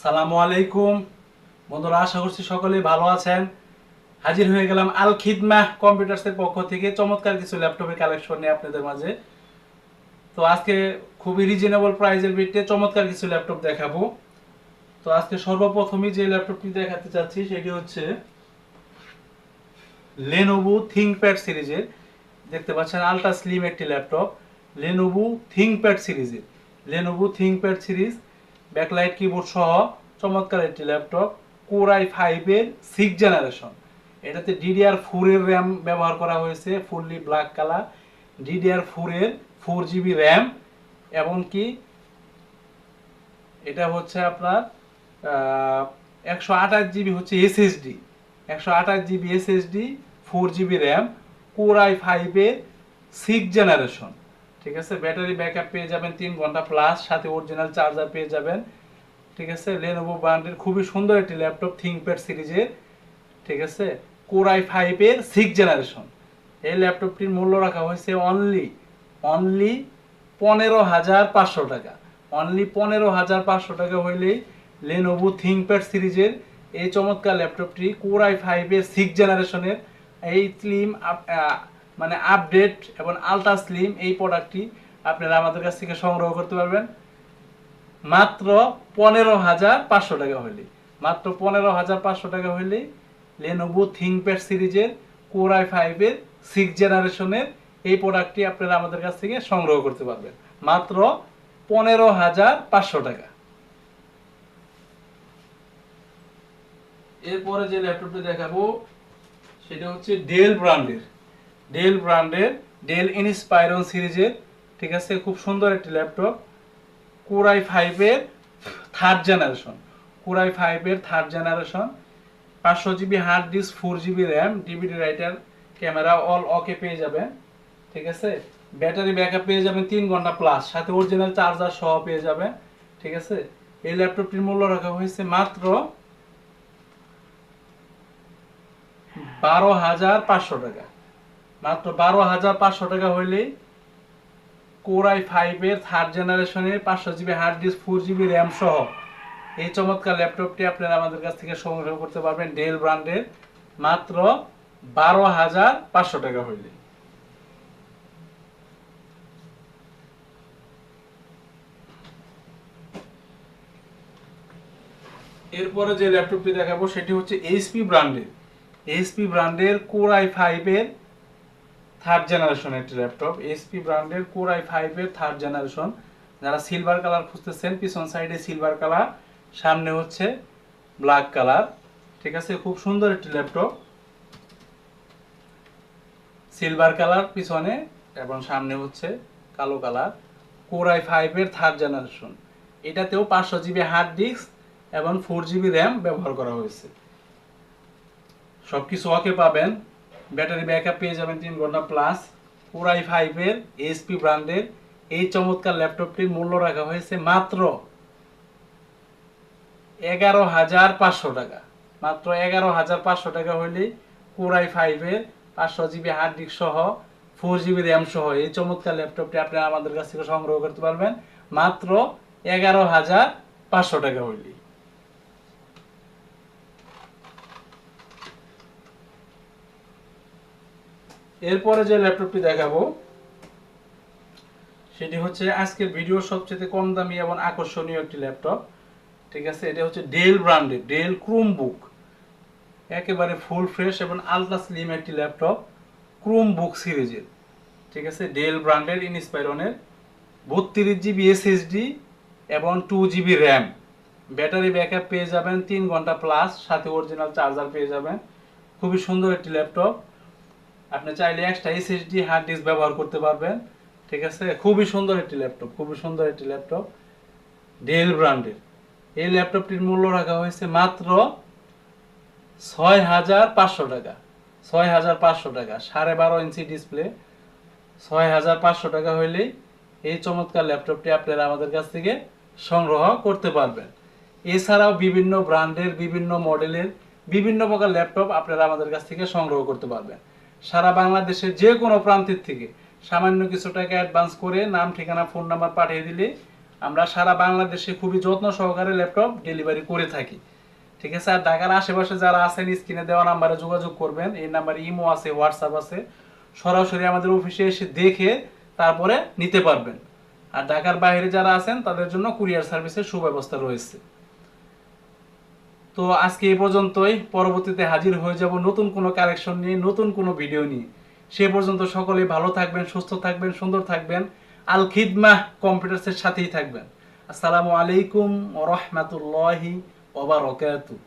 সালামু আলাইকুম। বন্ধুরা, আশা করছি সকলেই ভালো আছেন। হাজির হয়ে গেলাম আল খিদমা কম্পিউটার্সের পক্ষ থেকে। চমৎকার কিছু ল্যাপটপের কালেকশন নিয়ে আপনাদের মাঝে। তো আজকে খুবই রিজনেবল প্রাইজের ভিত্তিতে চমৎকার কিছু ল্যাপটপ দেখাবো। তো আজকে সর্বপ্রথমই যে ল্যাপটপটি দেখাতে চাচ্ছি, সেটি হচ্ছে লেনোভো থিংকপ্যাড সিরিজের। দেখতে পাচ্ছেন আলট্রা স্লিম একটি ল্যাপটপ। লেনোভো থিংকপ্যাড সিরিজের। Lenovo ThinkPad series backlight keyboard সহ চমৎকার একটি ল্যাপটপ কোরাই ফাইভের সিক্স জেনারেশন এটাতে ডিডিআর ফোরের র্যাম ব্যবহার করা হয়েছে ফুললি ব্ল্যাক কালার ডিডিআর ফোরের ফোর জিবি র্যাম এবং কি এটা হচ্ছে আপনার একশো আঠাশ জিবি হচ্ছে এসএসডি একশো আঠাশ GB SSD four GB RAM core i ফাইভের সিক্স জেনারেশন ঠিক আছে? ব্যাটারি ব্যাকআপ পেয়ে যাবেন তিন ঘণ্টা প্লাস সাথে অরিজিনাল চার্জার পেয়ে যাবেন। ঠিক আছে? লেনোভো ব্র্যান্ডের খুবই সুন্দর একটি ল্যাপটপ থিংকপ্যাড সিরিজের ঠিক আছে? কোরাই ফাইভের সিক্স জেনারেশন এই ল্যাপটপটির মূল্য রাখা হয়েছে অনলি অনলি পনেরো হাজার পাঁচশো টাকা। অনলি পনেরো হাজার পাঁচশো টাকা হইলেই লেনোভো থিংকপ্যাড সিরিজের এই চমৎকার ল্যাপটপটি কোরাই ফাইভের সিক্স জেনারেশনের এই স্লিম মানে আপডেট এবং আলট্রা স্লিম এই প্রোডাক্টটি আপনারা আমাদের কাছ থেকে সংগ্রহ করতে পারবেন। মাত্র পনেরো হাজার পাঁচশো টাকা হইলে। মাত্র পনেরো হাজার পাঁচশো টাকা হইলে লেনোভো থিংকপ্যাড সিরিজের কোরাই ফাইভের সিক্স জেনারেশনের এই প্রোডাক্টটি আপনারা আমাদের কাছ থেকে সংগ্রহ করতে পারবেন। মাত্র পনেরো হাজার পাঁচশো টাকা। এরপরে যে ল্যাপটপটি দেখাবো, সেটা হচ্ছে ডেল ব্র্যান্ডের ডেল ব্র্যান্ডের, ডেল ইনস্পাইরন সিরিজের, ঠিক আছে, খুব সুন্দর একটি ল্যাপটপ, কোরাই ফাইভের থার্ড জেনারেশন কোরাই ফাইভের থার্ড জেনারেশন পাঁচশো GB hard disk four GB RAM DVD writer camera all okay পেয়ে যাবেন, ঠিক আছে? ব্যাটারি ব্যাকআপ পেয়ে যাবেন তিন ঘণ্টা প্লাস সাথে অরিজিনাল চার্জার সহ পেয়ে যাবেন, ঠিক আছে? এই ল্যাপটপটির মূল্য রাখা হয়েছে মাত্র বারো হাজার পাঁচশো টাকা। মাত্র বারো হাজার পাঁচশো টাকা হইলেই কোরাই ফাইভের থার্ড জেনারেশনের পাঁচশো GB hard disk four GB RAM সহ এই চমৎকার ল্যাপটপটি আপনারা আমাদের কাছ থেকে সংগ্রহ করতে পারবেন ডেল ব্র্যান্ডের মাত্র বারো হাজার পাঁচশো টাকা হইলে এরপরে যে ল্যাপটপটি দেখাবো, সেটি হচ্ছে এইচপি ব্র্যান্ডের এইচপি ব্র্যান্ডের কোরাই ফাইভের থার্ড জেনারেশন একটি ল্যাপটপ এইচপি ব্র্যান্ডের কোরাই ফাইভের থার্ড জেনারেশন যারা সিলভার কালার খুঁজতেছেন, পিছন সাইডে সিলভার কালার সামনে হচ্ছে ব্ল্যাক কালার ঠিক আছে? খুব সুন্দর একটি ল্যাপটপ সিলভার কালার পিছনে এবং সামনে হচ্ছে কালো কালার কোরাই ফাইভের থার্ড জেনারেশন এটাতেও পাঁচশো জিবি হার্ড ডিস্ক এবং ফোর জিবি র্যাম ব্যবহার করা হয়েছে। সব কিছু ওকে পাবেন। ব্যাটারি ব্যাকআপ পেয়ে যাবেন তিন ঘণ্টা প্লাস পুরাই ফাইভের এইচপি ব্র্যান্ডের এই চমৎকার ল্যাপটপটির মূল্য রাখা হয়েছে মাত্র এগারো হাজার পাঁচশো টাকা। মাত্র এগারো হাজার পাঁচশো টাকা হইলেই পুরাই ফাইভের পাঁচশো জিবি হার্ড ডিস্ক সহ ফোর জিবি র্যাম সহ এই চমৎকার ল্যাপটপটি আপনি আমাদের কাছ থেকে সংগ্রহ করতে পারবেন। মাত্র এগারো হাজার পাঁচশো টাকা হইলেই এরপরে যে ল্যাপটপটি দেখাবো, সেটি হচ্ছে আজকের ভিডিওর সবচেয়ে কম দামি এবং আকর্ষণীয় একটি ল্যাপটপ। ঠিক আছে? এটা হচ্ছে ডেল ব্র্যান্ডের ডেল ক্রোম বুক একেবারে ফুল ফ্রেশ এবং আলট্রা স্লিম একটি ল্যাপটপ ক্রোম বুক সিরিজের। ঠিক আছে? ডেল ব্র্যান্ডের ইনস্পাইরনের বত্রিশ জিবি এসএসডি এবং two GB RAM battery backup পেয়ে যাবেন তিন ঘণ্টা প্লাস সাথে অরিজিনাল চার্জার পেয়ে যাবেন। খুবই সুন্দর একটি ল্যাপটপ। আপনি চাইলে এক্সট্রা এসএসডি হার্ড ডিস্ক ব্যবহার করতে পারবেন, ঠিক আছে? খুবই সুন্দর একটি ল্যাপটপ খুবই সুন্দর একটি ল্যাপটপ ডেল ব্র্যান্ডের এই ল্যাপটপটির মূল্য রাখা হয়েছে মাত্র ছয় হাজার পাঁচশো টাকা। ছয় হাজার পাঁচশো টাকা, সাড়ে বারো ইঞ্চি ডিসপ্লে ছয় হাজার পাঁচশো টাকা হইলেই এই চমৎকার ল্যাপটপটি আপনারা আমাদের কাছ থেকে সংগ্রহ করতে পারবেন। এছাড়াও বিভিন্ন ব্র্যান্ডের বিভিন্ন মডেলের বিভিন্ন প্রকার ল্যাপটপ আপনারা আমাদের কাছ থেকে সংগ্রহ করতে পারবেন। সারা বাংলাদেশের যে কোনো প্রান্তের থেকে সামান্য কিছু টাকা অ্যাডভান্স করে নাম, ঠিকানা ফোন নাম্বার পাঠিয়ে দিলে আমরা সারা বাংলাদেশে খুবই যত্ন সহকারে ল্যাপটপ ডেলিভারি করে থাকি। ঠিক আছে? আর ঢাকার আশেপাশে যারা আছেন, স্ক্রিনে দেওয়া নাম্বারে যোগাযোগ করবেন। এই নাম্বারে ইমো আছে, হোয়াটসঅ্যাপ আছে। সরাসরি আমাদের অফিসে এসে দেখে তারপরে নিতে পারবেন। আর ঢাকার বাইরে যারা আছেন, তাদের জন্য কুরিয়ার সার্ভিসের সুব্যবস্থা রয়েছে। তো আজকে এই পর্যন্তই। পরবর্তীতে হাজির হয়ে যাব নতুন কোনো কালেকশন নিয়ে, নতুন কোনো ভিডিও নিয়ে। সে পর্যন্ত সকলে ভালো থাকবেন, সুস্থ থাকবেন, সুন্দর থাকবেন। আল খিদমাহ কম্পিউটার্সের সাথেই থাকবেন। আসসালামু আলাইকুম রহমাতুল্লাহি ওবারকাতুহ